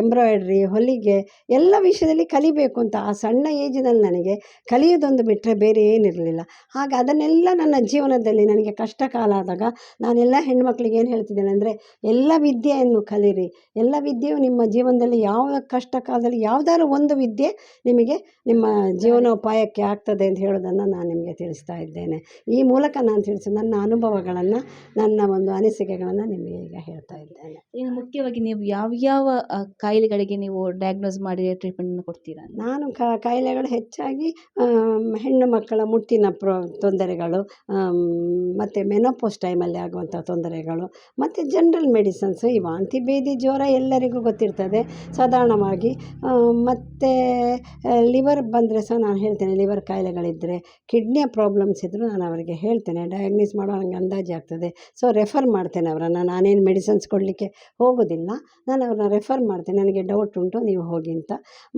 ಎಂಬ್ರಾಯ್ಡ್ರಿ ಹೊಲಿಗೆ ಎಲ್ಲ ವಿಷಯದಲ್ಲಿ ಕಲಿಬೇಕು ಅಂತ ಆ ಸಣ್ಣ ಏಜಿನಲ್ಲಿ ನನಗೆ ಕಲಿಯೋದೊಂದು ಬಿಟ್ಟರೆ ಬೇರೆ ಏನಿರಲಿಲ್ಲ. ಹಾಗೆ ಅದನ್ನೆಲ್ಲ ನನ್ನ ಜೀವನದಲ್ಲಿ ನನಗೆ ಕಷ್ಟ ಕಾಲ ಆದಾಗ ನಾನೆಲ್ಲ ಹೆಣ್ಮಕ್ಳಿಗೆ ಏನು ಹೇಳ್ತಿದ್ದೇನೆ ಅಂದರೆ ಎಲ್ಲ ವಿದ್ಯೆಯನ್ನು ಕಲಿರಿ. ಎಲ್ಲ ವಿದ್ಯೆಯು ನಿಮ್ಮ ಜೀವನದಲ್ಲಿ ಯಾವ ಕಷ್ಟ ಕಾಲದಲ್ಲಿ ಯಾವುದಾದ್ರು ಒಂದು ವಿದ್ಯೆ ನಿಮಗೆ ನಿಮ್ಮ ಜೀವನೋಪಾಯಕ್ಕೆ ಆಗ್ತದೆ ಅಂತ ಹೇಳೋದನ್ನು ನಾನು ನಿಮಗೆ ತಿಳಿಸ್ತಾ ಇದ್ದೇನೆ. ಈ ಮೂಲಕ ನಾನು ತಿಳಿಸಿ ನನ್ನ ಅನುಭವಗಳನ್ನು ನನ್ನ ಒಂದು ಅನಿಸಿಕೆಗಳನ್ನು ನಿಮಗೆ ಈಗ ಹೇಳ್ತಾ ಇದ್ದೇನೆ. ಇನ್ನು ಮುಖ್ಯವಾಗಿ ನೀವು ಯಾವ್ಯಾವ ಕಾಯಿಲೆಗಳಿಗೆ ನೀವು ಡಯಾಗ್ನೋಸ್ ಮಾಡಿ ಟ್ರೀಟ್ಮೆಂಟನ್ನು ಕೊಡ್ತೀರಾ? ನಾನು ಕಾಯಿಲೆಗಳು ಹೆಚ್ಚಾಗಿ ಹೆಣ್ಣು ಮಕ್ಕಳ ಮುಟ್ಟಿನ ಪ್ರೊ ತೊಂದರೆಗಳು ಮತ್ತು ಮೆನೋಪೋಸ್ ಟೈಮಲ್ಲಿ ಆಗುವಂಥ ತೊಂದರೆಗಳು, ಮತ್ತು ಜನ್ರಲ್ ಮೆಡಿಸನ್ಸು ಈ ವಾಂತಿ ಭೇದಿ ಜ್ವರ ಎಲ್ಲರಿಗೂ ಗೊತ್ತಿರ್ತದೆ. ಸಾಧಾರಣವಾಗಿ ಮತ್ತು ಲಿವರ್ ಬಂದರೆ ಸಹ ನಾನು ಹೇಳ್ತೇನೆ ಲಿವರ್ ಕಾಯಿಲೆಗಳಿದ್ದರೆ ಕಿಡ್ನಿಯ ಪ್ರಾಬ್ಲಮ್ಸ್ ಇದ್ದರೂ ನಾನು ಅವರಿಗೆ ಹೇಳ್ತೇನೆ. ಡಯಾಗ್ನೀಸ್ ಮಾಡೋ ನನಗೆ ಅಂದಾಜು ಆಗ್ತದೆ. ಸೊ ರೆಫರ್ ಮಾಡ್ತೇನೆ ಅವರನ್ನು. ನಾನೇನು ಮೆಡಿಸನ್ಸ್ ಕೊಡಲಿಕ್ಕೆ ಹೋಗೋದಿಲ್ಲ. ನಾನು ಅವ್ರನ್ನ ರೆಫರ್ ಮಾಡ್ತೇನೆ. ನನಗೆ ಡೌಟ್ ಉಂಟು, ನೀವು ಹೋಗಿ ಅಂತ.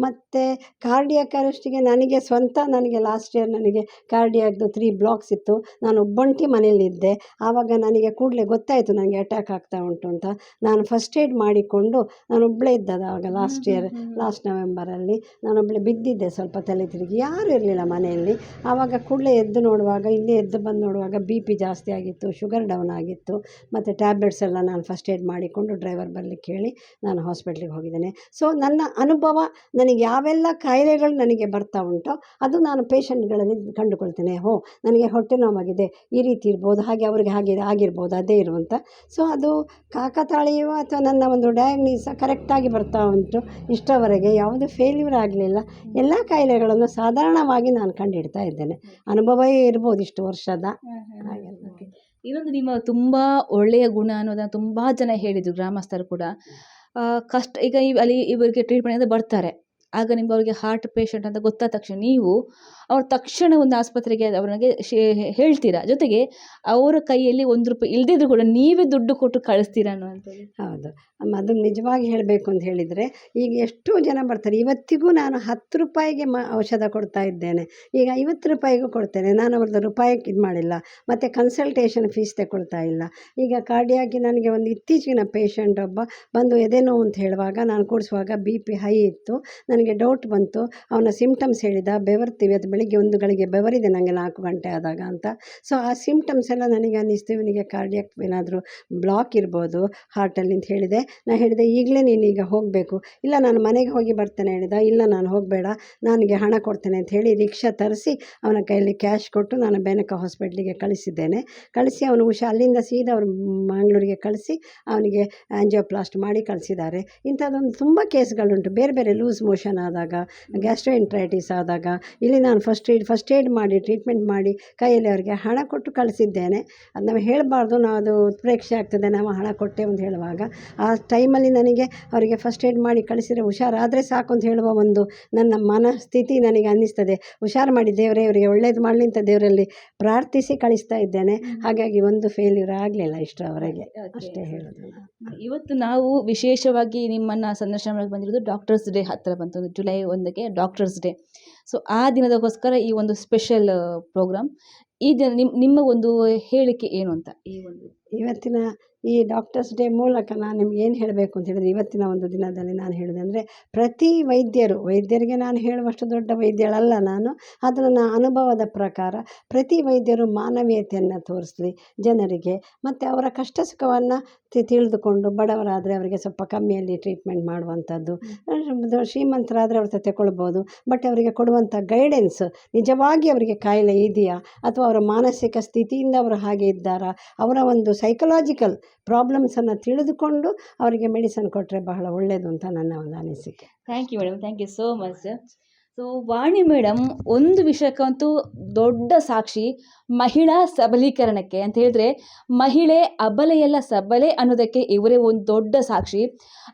ಮತ್ತು ಕಾರ್ಡಿಯಾಕ್ ಅರೆಸ್ಟಿಗೆ ನನಗೆ ಸ್ವಂತ, ನನಗೆ ಲಾಸ್ಟ್ ಇಯರ್ ನನಗೆ ಕಾರ್ಡಿಯಾಕ್ದು ತ್ರೀ ಬ್ಲಾಕ್ಸ್ ಇತ್ತು. ನಾನು ಒಬ್ಬಂಟಿ ಮನೆಯಲ್ಲಿದ್ದೆ. ಆವಾಗ ನನಗೆ ಕೂಡಲೇ ಗೊತ್ತಾಯಿತು ನನಗೆ ಅಟ್ಯಾಕ್ ಆಗ್ತಾ ಉಂಟು ಅಂತ. ನಾನು ಫಸ್ಟ್ ಏಡ್ ಮಾಡಿಕೊಂಡು ನಾನು ಒಬ್ಬಳೇ ಇದ್ದದ್ದು ಆವಾಗ ಲಾಸ್ಟ್ ಇಯರ್ ಲಾಸ್ಟ್ ನವೆಂಬರಲ್ಲಿ. ನಾನೊಬ್ಬಳೆ ಬಿದ್ದಿದ್ದೆ ಸ್ವಲ್ಪ ತಲೆ ತಿರುಗಿ. ಯಾರೂ ಇರಲಿಲ್ಲ ಮನೆಯಲ್ಲಿ. ಆವಾಗ ಕೂಡಲೇ ಎದ್ದು ನೋಡುವಾಗ ಇಲ್ಲೇ ಎದ್ದು ಬಂದು ನೋಡುವಾಗ ಬಿ ಪಿ ಜಾಸ್ತಿ ಆಗಿತ್ತು ಶುಗರ್ ಡೌನ್ ಆಗಿತ್ತು. ಮತ್ತು ಟ್ಯಾಬ್ಲೆಟ್ಸ್ ಎಲ್ಲ ನಾನು ಫಸ್ಟ್ ಏಡ್ ಮಾಡಿಕೊಂಡು ಡ್ರೈವರ್ ಬರಲಿಕ್ಕೆ ಹೇಳಿ ನಾನು ಹಾಸ್ಪಿಟ್ಲಿಗೆ ಹೋಗಿದ್ದೇನೆ. ಸೊ ನನ್ನ ಅನುಭವ ನನಗೆ ಯಾವೆಲ್ಲ ಕಾಯಿಲೆಗಳು ನನಗೆ ಬರ್ತಾ ಉಂಟೋ ಅದು ನಾನು ಪೇಷಂಟ್ಗಳಲ್ಲಿ ಕಂಡುಕೊಳ್ತೇನೆ. ಹೋ ನನಗೆ ಹೊಟ್ಟೆ ನೋವಾಗಿದೆ. ಈ ರೀತಿ ಇರ್ಬೋದು. ಹಾಗೆ ಅವ್ರಿಗೆ ಹಾಗೆ ಆಗಿರ್ಬೋದು ಅದೇ ಇರುವಂಥ ಸೊ ಅದು ಕಾಕತಾಳೀಯ ಅಥವಾ ನನ್ನ ಒಂದು ಡಯಾಗ್ನೀಸ ಕರೆಕ್ಟಾಗಿ ಬರ್ತಾ ಉಂಟು ಇಷ್ಟವರೆಗೆ ಯಾವುದು ಫೇಲ್ಯೂರ್ ಆಗಲಿಲ್ಲ. ಎಲ್ಲ ಕಾಯಿಲೆಗಳನ್ನು ಸಾಧಾರಣವಾಗಿ ನಾನು ಕಂಡಿಡ್ತಾ ಇದ್ದೇನೆ. ಅನುಭವವೇ ಇರ್ಬೋದು ಇಷ್ಟು ವರ್ಷದ. ಇನ್ನೊಂದು ನಿಮ್ಮ ತುಂಬ ಒಳ್ಳೆಯ ಗುಣ ಅನ್ನೋದನ್ನು ತುಂಬ ಜನ ಹೇಳಿದರು, ಗ್ರಾಮಸ್ಥರು ಕೂಡ. ಕಷ್ಟ, ಈಗ ಅಲ್ಲಿ ಇವರಿಗೆ ಟ್ರೀಟ್ಮೆಂಟ್ ಅಂತ ಬರ್ತಾರೆ. ಆಗ ನಿಮ್ಗೆ ಅವರಿಗೆ ಹಾರ್ಟ್ ಪೇಷಂಟ್ ಅಂತ ಗೊತ್ತಾದ ತಕ್ಷಣ ನೀವು ಅವ್ರ ತಕ್ಷಣ ಒಂದು ಆಸ್ಪತ್ರೆಗೆ ಅವರಿಗೆ ಹೇಳ್ತೀರಾ? ಜೊತೆಗೆ ಅವರ ಕೈಯಲ್ಲಿ ಒಂದು ರೂಪಾಯಿ ಇಲ್ದಿದ್ರು ಕೂಡ ನೀವೇ ದುಡ್ಡು ಕೊಟ್ಟು ಕಳಿಸ್ತೀರಾ ಅನ್ನುವಂಥದ್ದು. ಹೌದು. ಅದು ನಿಜವಾಗಿ ಹೇಳಬೇಕು ಅಂತ ಹೇಳಿದರೆ, ಈಗ ಎಷ್ಟೋ ಜನ ಬರ್ತಾರೆ. ಇವತ್ತಿಗೂ ನಾನು ಹತ್ತು ರೂಪಾಯಿಗೆ ಮ, ಔಷಧ ಕೊಡ್ತಾ ಇದ್ದೇನೆ. ಈಗ ಐವತ್ತು ರೂಪಾಯಿಗೂ ಕೊಡ್ತೇನೆ. ನಾನು ಅವ್ರದ್ದು ರೂಪಾಯಿಗೆ ಇದು ಮಾಡಿಲ್ಲ. ಮತ್ತು ಕನ್ಸಲ್ಟೇಷನ್ ಫೀಸ್ ತಗೊಳ್ತಾ ಇಲ್ಲ. ಈಗ ಕಾರ್ಡಿಯಾಗಿ ನನಗೆ ಒಂದು ಇತ್ತೀಚಿನ ಪೇಷಂಟ್ ಒಬ್ಬ ಬಂದು ಎದೆ ನೋವು ಅಂತ ಹೇಳುವಾಗ, ನಾನು ಕೂಡಿಸುವಾಗ ಬಿ ಪಿ ಹೈ ಇತ್ತು. ನನಗೆ ಡೌಟ್ ಬಂತು. ಅವನ ಸಿಮ್ಟಮ್ಸ್ ಹೇಳಿದ ಬೆವರ್ತೀವಿ ಅದು ಬೆಳಿಗ್ಗೆ ಒಂದು ಗಳಿಗೆ ಬೆವರಿದೆ ನನಗೆ ನಾಲ್ಕು ಗಂಟೆ ಆದಾಗ ಅಂತ. ಸೊ ಆ ಸಿಮ್ಟಮ್ಸ್ ಎಲ್ಲ ನನಗೆ ಅನ್ನಿಸ್ತು. ಇವನಿಗೆ ಕಾರ್ಡಿಯಾಕ್ ಏನಾದರೂ ಬ್ಲಾಕ್ ಇರ್ಬೋದು ಹಾರ್ಟಲ್ಲಿ ಅಂತ ಹೇಳಿದೆ. ನಾನು ಹೇಳಿದೆ, ಈಗಲೇ ನೀನು ಈಗ ಹೋಗಬೇಕು. ಇಲ್ಲ, ನಾನು ಮನೆಗೆ ಹೋಗಿ ಬರ್ತೇನೆ ಹೇಳಿದ, ಇಲ್ಲ, ನಾನು ಹೋಗಬೇಡ, ನನಗೆ ಹಣ ಕೊಡ್ತೇನೆ ಅಂತ ಹೇಳಿ ರಿಕ್ಷಾ ತರಿಸಿ ಅವನ ಕೈಯಲ್ಲಿ ಕ್ಯಾಶ್ ಕೊಟ್ಟು ನಾನು ಬೆನಕ ಹಾಸ್ಪಿಟ್ಲಿಗೆ ಕಳಿಸಿದ್ದೇನೆ. ಕಳಿಸಿ ಅವನು ಹುಷಾ, ಅಲ್ಲಿಂದ ಸೀದಾ ಅವರು ಮಂಗಳೂರಿಗೆ ಕಳಿಸಿ ಅವನಿಗೆ ಆ್ಯಂಜಿಯೋಪ್ಲಾಸ್ಟ್ ಮಾಡಿ ಕಳಿಸಿದ್ದಾರೆ. ಇಂಥದ್ದೊಂದು ತುಂಬ ಕೇಸ್ಗಳುಂಟು, ಬೇರೆ ಬೇರೆ ಲೂಸ್ ಮೋಷನ್ ಆದಾಗ ಆದಾಗ ಗ್ಯಾಸ್ಟ್ರೋಎಂಟ್ರೈಟಿಸ್ ಆದಾಗ, ಇಲ್ಲಿ ನಾನು ಫಸ್ಟ್ ಏಡ್ ಫಸ್ಟ್ ಏಡ್ ಮಾಡಿ ಟ್ರೀಟ್ಮೆಂಟ್ ಮಾಡಿ, ಕೈಯಲ್ಲಿ ಅವರಿಗೆ ಹಣ ಕೊಟ್ಟು ಕಳಿಸಿದ್ದೇನೆ. ಅದು ನಾವು ಹೇಳಬಾರ್ದು ನಾವು ಅದು ಉತ್ಪ್ರೇಕ್ಷೆ ಆಗ್ತದೆ, ನಾವು ಹಣ ಕೊಟ್ಟೆ ಅಂತ ಹೇಳುವಾಗ, ಆ ಟೈಮಲ್ಲಿ ನನಗೆ ಅವರಿಗೆ ಫಸ್ಟ್ ಏಡ್ ಮಾಡಿ ಕಳಿಸಿದರೆ ಹುಷಾರಾದರೆ ಸಾಕು ಅಂತ ಹೇಳುವ ಒಂದು ನನ್ನ ಮನಸ್ಥಿತಿ ನನಗೆ ಅನ್ನಿಸ್ತದೆ. ಹುಷಾರು ಮಾಡಿ ದೇವರೇ ಇವರಿಗೆ ಒಳ್ಳೇದು ಮಾಡಲಿ ಅಂತ ದೇವರಲ್ಲಿ ಪ್ರಾರ್ಥಿಸಿ ಕಳಿಸ್ತಾ ಇದ್ದೇನೆ. ಹಾಗಾಗಿ ಒಂದು ಫೇಲ್ಯೂರ್ ಆಗಲಿಲ್ಲ ಇಷ್ಟರವರೆಗೆ ಅಷ್ಟೇ ಹೇಳೋದು ಇವತ್ತು ನಾವು ವಿಶೇಷವಾಗಿ ನಿಮ್ಮನ್ನು ಸಂದರ್ಶನ ಮಾಡಕ್ಕೆ ಬಂದಿರೋದು ಡಾಕ್ಟರ್ಸ್ ಡೇ ಹತ್ತಿರ ಬಂತು ಜುಲೈ ಒಂದಕ್ಕೆ ಡಾಕ್ಟರ್ಸ್ ಡೇ ಸೊ ಆ ದಿನದಗೋಸ್ಕರ ಈ ಒಂದು ಸ್ಪೆಷಲ್ ಪ್ರೋಗ್ರಾಮ್ ಈ ದಿನ ನಿಮ್ಮ ನಿಮ್ಮ ಒಂದು ಹೇಳಿಕೆ ಏನು ಅಂತ? ಈ ಒಂದು ಇವತ್ತಿನ ಈ ಡಾಕ್ಟರ್ಸ್ ಡೇ ಮೂಲಕ ನಾನು ನಿಮ್ಗೆ ಏನು ಹೇಳಬೇಕು ಅಂತ ಹೇಳಿದರೆ, ಇವತ್ತಿನ ಒಂದು ದಿನದಲ್ಲಿ ನಾನು ಹೇಳೋದಂದರೆ ಪ್ರತಿ ವೈದ್ಯರು, ವೈದ್ಯರಿಗೆ ನಾನು ಹೇಳುವಷ್ಟು ದೊಡ್ಡ ವೈದ್ಯಳಲ್ಲ ನಾನು, ಆದರೆ ನನ್ನ ಅನುಭವದ ಪ್ರಕಾರ ಪ್ರತಿ ವೈದ್ಯರು ಮಾನವೀಯತೆಯನ್ನು ತೋರಿಸ್ಲಿ, ಜನರಿಗೆ, ಮತ್ತು ಅವರ ಕಷ್ಟ ಸುಖವನ್ನು ತಿಳಿದುಕೊಂಡು ಬಡವರಾದರೆ ಅವರಿಗೆ ಸ್ವಲ್ಪ ಕಮ್ಮಿಯಲ್ಲಿ ಟ್ರೀಟ್ಮೆಂಟ್ ಮಾಡುವಂಥದ್ದು ಶ್ರೀಮಂತರಾದರೆ ಅವ್ರ ಹತ್ರ ಬಟ್ ಅವರಿಗೆ ಕೊಡುವಂಥ ಗೈಡೆನ್ಸ್ ನಿಜವಾಗಿ ಅವರಿಗೆ ಕಾಯಿಲೆ ಇದೆಯಾ? ಅಥವಾ ಅವರ ಮಾನಸಿಕ ಸ್ಥಿತಿಯಿಂದ ಅವರು ಹಾಗೆ ಇದ್ದಾರಾ? ಅವರ ಒಂದು ಸೈಕಲಾಜಿಕಲ್ ಪ್ರಾಬ್ಲಮ್ಸನ್ನು ತಿಳಿದುಕೊಂಡು ಅವರಿಗೆ ಮೆಡಿಸನ್ ಕೊಟ್ಟರೆ ಬಹಳ ಒಳ್ಳೆಯದು ಅಂತ ನನ್ನ ಒಂದು ಅನಿಸಿಕೆ. Thank you madam thank you so much so Vani madam ಒಂದು ವಿಷಯಕ್ಕಂತೂ ದೊಡ್ಡ ಸಾಕ್ಷಿ ಮಹಿಳಾ ಸಬಲೀಕರಣಕ್ಕೆ. ಅಂತ ಹೇಳಿದ್ರೆ, ಮಹಿಳೆ ಅಬಲೆಯಲ್ಲ ಸಬಲೆ ಅನ್ನೋದಕ್ಕೆ ಇವರೇ ಒಂದು ದೊಡ್ಡ ಸಾಕ್ಷಿ.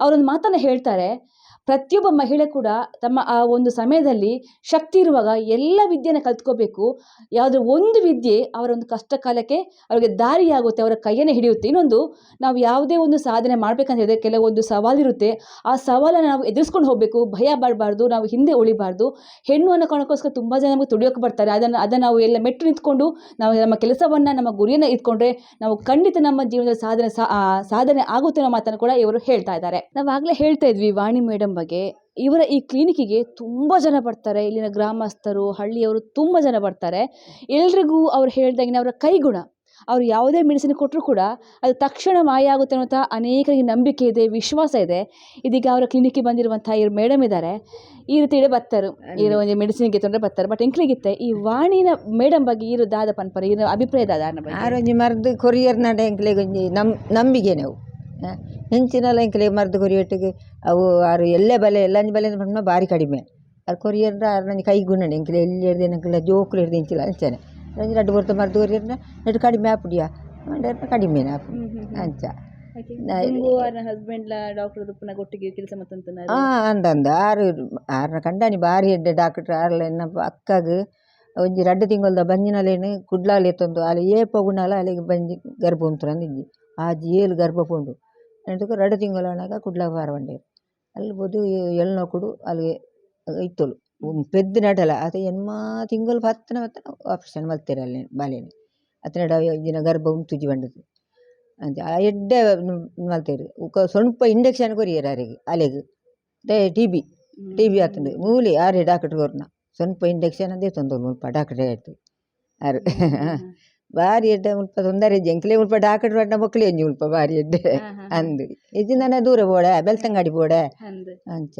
ಅವರೊಂದು ಮಾತನ್ನು ಹೇಳ್ತಾರೆ ಪ್ರತಿಯೊಬ್ಬ ಮಹಿಳೆ ಕೂಡ ತಮ್ಮ ಆ ಒಂದು ಸಮಯದಲ್ಲಿ ಶಕ್ತಿ ಇರುವಾಗ ಎಲ್ಲ ವಿದ್ಯೆನ ಕಲ್ತ್ಕೋಬೇಕು. ಯಾವುದೋ ಒಂದು ವಿದ್ಯೆ ಅವರ ಒಂದು ಕಷ್ಟ ಕಾಲಕ್ಕೆ ಅವರಿಗೆ ದಾರಿಯಾಗುತ್ತೆ, ಅವರ ಕೈಯನ್ನು ಹಿಡಿಯುತ್ತೆ. ಇನ್ನೊಂದು, ನಾವು ಯಾವುದೇ ಒಂದು ಸಾಧನೆ ಮಾಡಬೇಕಂತ ಹೇಳಿದ್ರೆ ಕೆಲವೊಂದು ಸವಾಲಿರುತ್ತೆ ಆ ಸವಾಲನ್ನು ನಾವು ಎದುರಿಸ್ಕೊಂಡು ಹೋಗಬೇಕು. ಭಯ ಬಾಡಬಾರ್ದು ನಾವು ಹಿಂದೆ ಉಳಿಬಾರ್ದು. ಹೆಣ್ಣು ಅನ್ನೋ ಕಾರಣಕ್ಕೋಸ್ಕರ ತುಂಬ ಜನ ನಮಗೆ ತುಡಿಯೋಕೆ ಬರ್ತಾರೆ. ಅದನ್ನು ಅದನ್ನು ನಾವು ಎಲ್ಲ ಮೆಟ್ಟು ನಿಂತ್ಕೊಂಡು ನಾವು ನಮ್ಮ ಕೆಲಸವನ್ನು, ನಮ್ಮ ಗುರಿಯನ್ನು ಇಟ್ಕೊಂಡ್ರೆ ನಾವು ಖಂಡಿತ ನಮ್ಮ ಜೀವನದಲ್ಲಿ ಸಾಧನೆ ಸಾಧನೆ ಆಗುತ್ತೆ ಅನ್ನೋ ಮಾತನ್ನು ಕೂಡ ಇವರು ಹೇಳ್ತಾ ಇದ್ದಾರೆ. ನಾವು ಆಗಲೇ ಹೇಳ್ತಾ ಇದ್ವಿ, ವಾಣಿ ಮೇಡಮ್ ಬಗ್ಗೆ. ಇವರ ಈ ಕ್ಲಿನಿಕ್ಕಿಗೆ ತುಂಬ ಜನ ಬರ್ತಾರೆ. ಇಲ್ಲಿನ ಗ್ರಾಮಸ್ಥರು ಹಳ್ಳಿಯವರು ತುಂಬ ಜನ ಬರ್ತಾರೆ. ಎಲ್ರಿಗೂ ಅವ್ರು ಹೇಳ್ದಾಗಿನ ಅವರ ಕೈಗುಣ. ಅವರು ಯಾವುದೇ ಮೆಡಿಸಿನ್ ಕೊಟ್ಟರು ಕೂಡ ಅದು ತಕ್ಷಣ ಮಾಯ ಆಗುತ್ತೆ ಅನ್ನೋಂಥ ಅನೇಕರಿಗೆ ನಂಬಿಕೆ ಇದೆ ವಿಶ್ವಾಸ ಇದೆ. ಇದೀಗ ಅವರ ಕ್ಲಿನಿಕ್ಗೆ ಬಂದಿರುವಂಥ ಇವ್ರು ಮೇಡಮ್ ಇದ್ದಾರೆ. ಈ ರೀತಿ ಇಡೇ ಬರ್ತಾರೆ. ಈ ಒಂದು ಮೆಡಿಸಿನ್ಗೆ ತೊಂದರೆ ಬರ್ತಾರೆ. ಬಟ್ ಎಂಕ್ಲಿಗಿತ್ತೆ ಈ ವಾಣಿನ ಮೇಡಮ್ ಬಗ್ಗೆ ಇರೋ ದಾದ ಪನ್ಪರ ಇರೋ ಅಭಿಪ್ರಾಯ ದಾದ ಆರೋಗ್ಯ ಮರ್ದು ಕೊರಿಯರ್ ನಡೆ ಎಂಕ್ಲಿಗೆ ಒಂಜಿ ನಮ್ ನಂಬಿಕೆ ನಾವು. ಹೆಂಚಿನಲ್ಲ ಎಂಕ್ಲೆ ಮರ್ದು ಕೊರಿಯೊಟ್ಟಿಗೆ ಅವು ಆರು ಎಲ್ಲೆ ಬಲೆ ಎಲ್ಲಂಜಿ ಬಲೆ ಪಂಡ ಬಾರಿ ಕಡಿಮೆ. ಅದು ಕೊರಿಯರ್ ಆರು ಕೈ ಗುಣ ಎಂಕ್ಲೆ ಎಲ್ಲಿ ಹಿಡ್ದು ಎಂಕ್ಲೆ ಜೋಕ್ಲು ಹಿಡ್ದು ಎಂಚಿಲ್ಲ ಅಂಚನೆ. ನಂಜಿ ರಡ್ಡು ಬರ್ತ ಮರ್ದು ಕೊರಿಯರ್ನ ನೆಟ್ಟು ಕಡಿಮೆ ಆಪುಡಿಯ ಮಂಡ್ಯರ್ನ ಕಡಿಮೆ ಆಪು ಅಂಚ. ಹಸ್ಬೆಂಡ್ಲ ಡಾಕ್ಟರ್ ದುಪ್ಪನ ಒಟ್ಟಿಗೆ ಕೆಲಸ ಮತ್ತಂತ ಆ ಅಂದಂದ. ಆರು ಆರ್ನ ಕಂಡಾನಿ ಬಾರಿ ಎಡ್ಡೆ ಡಾಕ್ಟರ್ ಆರ್ಲ ಎನ್ನಪ್ಪ ಅಕ್ಕಗ್ ಒಂಜಿ ರಡ್ಡು ತಿಂಗಳದ ಬಂಜಿನಲ್ಲೇನು ಕುಡ್ಲಾಲ್ ಎತ್ತೊಂದು ಅಲ್ಲಿ ಏ ಗುಣಾಲ ಅಲ್ಲಿಗೆ ಬಂಜಿ ಗರ್ಭ ಉಂಟು ಅಂದಿಜ್ಜಿ ಆಜಿ ಏಳು ಗರ್ಭ ಪೋಂಡು. ಎಂಟಕ್ಕೆ ರಡ್ಡು ತಿಂಗಳಾನಾಗ ಕುಡ್ಲ ಪಾರವಂಡೇರು ಅಲ್ಲಿ ಬೋದು ಎಳ್ನೋ ಕುಡು ಅಲ್ಲಿಗೆ ಇತ್ತಲು ಪೆದ್ದ ನಟಲ ಆತ ಎನ್ಮಾ ತಿಂಗಳು ಹತ್ತನ ಹತ್ತನ ಆಪ್ರೇಷನ್ ಮಲ್ತೇರೆ ಅಲ್ಲಿ ಬಾಲೇನೆ ಅತ್ತನಡ ದಿನ ಗರ್ಭ ಉಂಟುಜಿ ಬಂಡದು ಅಂತ ಆ ಎಡ್ಡೆ ಮಲ್ತೇರು ಉಕ ಸ್ವಲ್ಪ ಇಂಡಕ್ಷನ್ ಕೊರಿಯರ್ ಅರೆಗೆ ಅಲೆಗ್. ಟಿ ಬಿ ಟಿ ಬಿ ಆತಂಡು ಮೂಲೆ ಆರೆ ಡಾಕ್ಟರ್ ಕೊರ್ನ ಸ್ವಲ್ಪ ಇಂಡಕ್ಷನ್ ಅದೇ ತೊಂದರೆ ಮುಲ್ಪ ಡಾಕ್ಟರ್ ಆಯ್ತು. ಆರು ಬಾರಿ ಎಡ್ಡೆ ಮುಲ್ಪ ತೊಂದರೆ ಜಂಕ್ಲೆ ಮುಲ್ಪ ಡಾಕಡ್ ರಡ್ಡ ಮಕ್ಕಳು ಎಜ್ಜಿ ಮುಲ್ಪ ಬಾರಿ ಎಡ್ಡೆ. ಅಂದು. ಎಜ್ಜಿ ನನ್ನ ದೂರ ಬೋಡೆ ಬೆಳ್ತಂಗಾಡಿ ಬೋಡೆ. ಅಂಚ.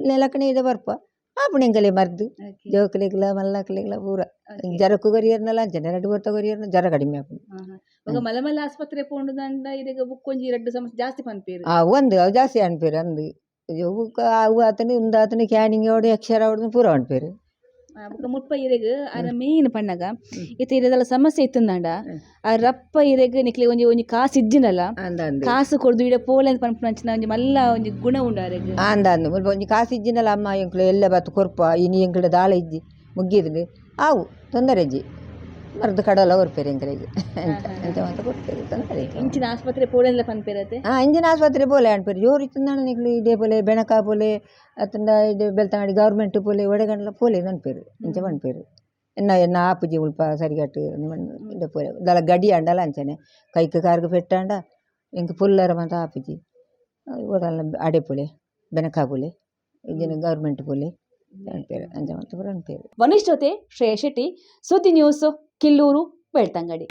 ನೆಲ ಕಣೆ ಇದೆ ಬರ್ಪ. ಆಪಣೆಂಗಲೆ ಮರ್ದು. ಜೋಕಲೆಗ್ಲ ಮಲ್ಲಕ್ಲೆಗ್ಲ ಪೂರ. ಜರಕ್ಕು ಗರಿಯರ್ನಲ್ಲ ಅಂಚನೆ ರಡ್ಡು ಬರ್ತ ಗರಿಯರ್ನ ಜರ ಕಡಿಮೆ ಆಪುಂಡು ಬೊಕ ಮಲ ಆಸ್ಪತ್ರೆ ಪೋಂಡು ದಂಡ ಇರೆಗ ಬುಕ್ಕೊಂಜಿ ಎರಡು ಸಮಸ್ಯೆ ಜಾಸ್ತಿ ಪನ್ಪೇರು. ಆ ಒಂದು ಅವು ಜಾಸ್ತಿ ಅನ್ಪೇರು ಅಂದು. ಅವು ಆತನಿ ಉಂದಾತನೆ ಕ್ಯಾನಿಂಗ್ ಓಡಿ ಅಕ್ಷರ ಓಡಿದ ಪೂರ ಅನ್ಪೇರು. ಮುಟ್ಪ ಇರೆಗ್ ಅರ ಮೇನ್ ಪಣ್ಣಗ ಇತ್ತೆ ಇರದಲ್ಲ ಸಮಸ್ಯೆ ಇತ್ತಂದಾಂಡ ಆ ರಪ್ಪ ಇರೆಗ್ ನಿಕ್ಲೆ ಒಂಜಿ ಒಂಜಿ ಕಾಸು ಇಜ್ಜಿನಲ್ಲ ಕಾಸು ಕೊಡ್ದು ಇಡ ಪೋಲೆನ್ ಪಂಪನಂಚಿನ ಒಂಜಿ ಮಲ್ಲ ಒಂಜಿ ಗುಣ ಉಂಡು ಅರೆಗ್ ಆಂದಾಂದು ಮುಲ್ಪ ಒಂಜಿ ಕಾಸು ಇಜ್ಜಿನಲ್ಲ ಅಮ್ಮ ಎಂಕ್ಲೆ ಎಲ್ಲ ಬತ್ತು ಕೊರ್ಪ ಇನಿ ಎಂಕ್ಲೆ ದಾಳ ಇಜ್ಜಿ ಮುಗ್ಗಿದ್ರೆ ಆವು ತೊಂದರೆ ಇಜ್ಜಿ ಮರ್ದು ಕಡಲ ಎಂತ ಮಾತ ಕೊಡ್ಪೇರು ತೊಂದರೆ ಇಲ್ಲ. ಇಂಚಿನ ಆಸ್ಪತ್ರೆ ಪೋಲೆ ಅಂತ ಪನ್ಪೇರತೆ ಆ ಇಂಜಿನ ಆಸ್ಪತ್ರೆ ಪೋಲೆ ಅನ್ಪೇರು ಜೋರು ಇತ್ತಂದಾಣ ನಿಕ್ಲು ಇದೇ ಪೋಲೆ ಬೆಣಕ ಪೋಲೆ ಅತ್ತಂಡ ಇದು ಬೆಳ್ತಂಗಡಿ ಗೌರ್ಮೆಂಟ್ ಪೋಲೆ ಒಡೆಗಂಡ್ಲ ಪೋಲೆ ಅನ್ಪೇರು ಇಂಚ ಪನ್ಪೇರು ಎನ್ನ ಎನ್ನ ಆಪುಜಿ ಉಲ್ಪ ಸರಿಗಟ್ಟು ಇದೆ ಪೋಲೆ ದಲ ಗಡಿ ಅಂಡಲ ಅಂಚನೆ. ಕೈಕ್ ಕಾರ್ಗ್ ಪೆಟ್ಟಾಂಡ ಇಂಕ ಪುಲ್ಲರ ಮಾತ ಆಪುಜಿ. ಓಡಲ್ಲ ಅಡೆ ಪೋಲೆ ಬೆನಕ ಪೋಲೆ ಇಂಜಿನ ಗೌರ್ಮೆಂಟ್ ಪೋಲೆ ಅನ್ಪೇರು ಅಂಚ ಮಂತ ಪೂರ ವನಿಷ್ ಜೊತೆ ಶ್ರೇಯ ಶೆಟ್ಟಿ ಸುದ್ದಿ ನ್ಯೂಸ್ ಕಿಲ್ಲೂರು ಬೆಳ್ತಂಗಡಿ.